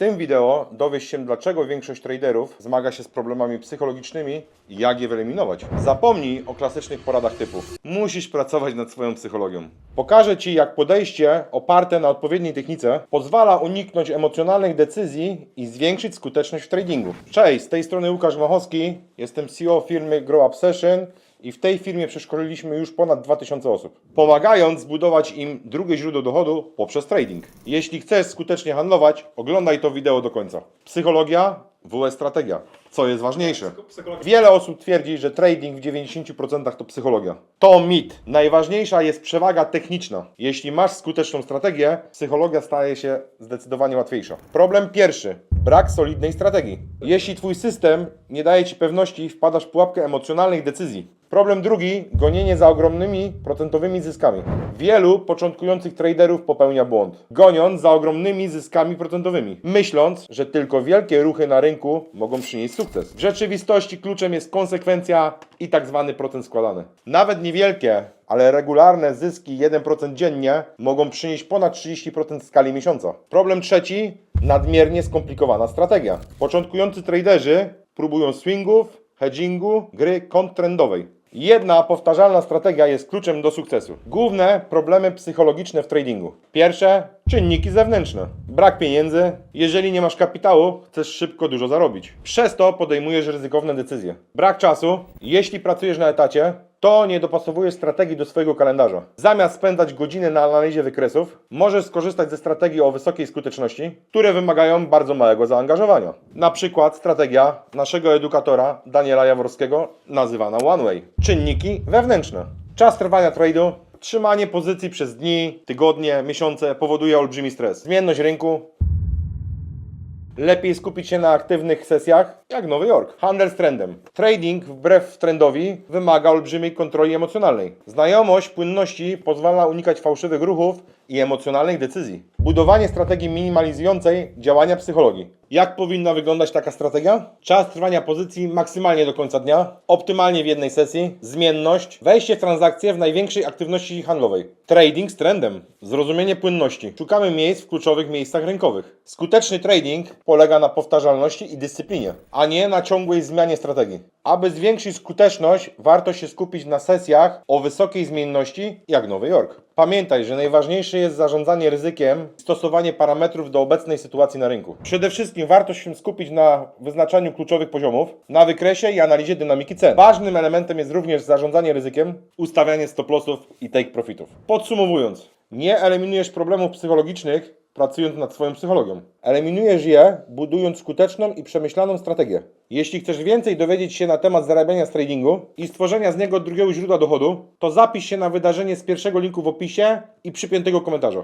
tym wideo dowiesz się, dlaczego większość traderów zmaga się z problemami psychologicznymi i jak je wyeliminować. Zapomnij o klasycznych poradach typu musisz pracować nad swoją psychologią. Pokażę Ci, jak podejście oparte na odpowiedniej technice pozwala uniknąć emocjonalnych decyzji i zwiększyć skuteczność w tradingu. Cześć, z tej strony Łukasz Machowski, jestem CEO firmy Grow Up Session i w tej firmie przeszkoliliśmy już ponad 2000 osób, pomagając zbudować im drugie źródło dochodu poprzez trading. Jeśli chcesz skutecznie handlować, oglądaj to wideo do końca. Psychologia, WS strategia. Co jest ważniejsze? Wiele osób twierdzi, że trading w 90% to psychologia. To mit. Najważniejsza jest przewaga techniczna. Jeśli masz skuteczną strategię, psychologia staje się zdecydowanie łatwiejsza. Problem pierwszy. Brak solidnej strategii. Jeśli twój system nie daje ci pewności, wpadasz w pułapkę emocjonalnych decyzji. Problem drugi, gonienie za ogromnymi procentowymi zyskami. Wielu początkujących traderów popełnia błąd, goniąc za ogromnymi zyskami procentowymi, myśląc, że tylko wielkie ruchy na rynku mogą przynieść sukces. W rzeczywistości kluczem jest konsekwencja i tak zwany procent składany. Nawet niewielkie, ale regularne zyski 1% dziennie mogą przynieść ponad 30% w skali miesiąca. Problem trzeci, nadmiernie skomplikowana strategia. Początkujący traderzy próbują swingów, hedgingu, gry kontrtrendowej. Jedna powtarzalna strategia jest kluczem do sukcesu. Główne problemy psychologiczne w tradingu. Pierwsze, czynniki zewnętrzne. Brak pieniędzy. Jeżeli nie masz kapitału, chcesz szybko dużo zarobić. Przez to podejmujesz ryzykowne decyzje. Brak czasu. Jeśli pracujesz na etacie, to nie dopasowujesz strategii do swojego kalendarza. Zamiast spędzać godziny na analizie wykresów, możesz skorzystać ze strategii o wysokiej skuteczności, które wymagają bardzo małego zaangażowania. Na przykład strategia naszego edukatora Daniela Jaworskiego nazywana One Way. Czynniki wewnętrzne. Czas trwania trade'u, trzymanie pozycji przez dni, tygodnie, miesiące powoduje olbrzymi stres. Zmienność rynku, Lepiej skupić się na aktywnych sesjach, jak Nowy Jork. Handel z trendem. Trading, wbrew trendowi, wymaga olbrzymiej kontroli emocjonalnej. Znajomość płynności pozwala unikać fałszywych ruchów i emocjonalnych decyzji. Budowanie strategii minimalizującej działania psychologii. Jak powinna wyglądać taka strategia? Czas trwania pozycji maksymalnie do końca dnia, optymalnie w jednej sesji, zmienność, wejście w transakcje w największej aktywności handlowej. Trading z trendem, zrozumienie płynności. Szukamy miejsc w kluczowych miejscach rynkowych. Skuteczny trading polega na powtarzalności i dyscyplinie, a nie na ciągłej zmianie strategii. Aby zwiększyć skuteczność, warto się skupić na sesjach o wysokiej zmienności, jak Nowy Jork. Pamiętaj, że najważniejsze jest zarządzanie ryzykiem, stosowanie parametrów do obecnej sytuacji na rynku. Przede wszystkim warto się skupić na wyznaczaniu kluczowych poziomów, na wykresie i analizie dynamiki cen. Ważnym elementem jest również zarządzanie ryzykiem, ustawianie stop-lossów i take profitów. Podsumowując, nie eliminujesz problemów psychologicznych, pracując nad swoją psychologią. Eliminujesz je, budując skuteczną i przemyślaną strategię. Jeśli chcesz więcej dowiedzieć się na temat zarabiania z tradingu i stworzenia z niego drugiego źródła dochodu, to zapisz się na wydarzenie z pierwszego linku w opisie i przypiętego komentarza.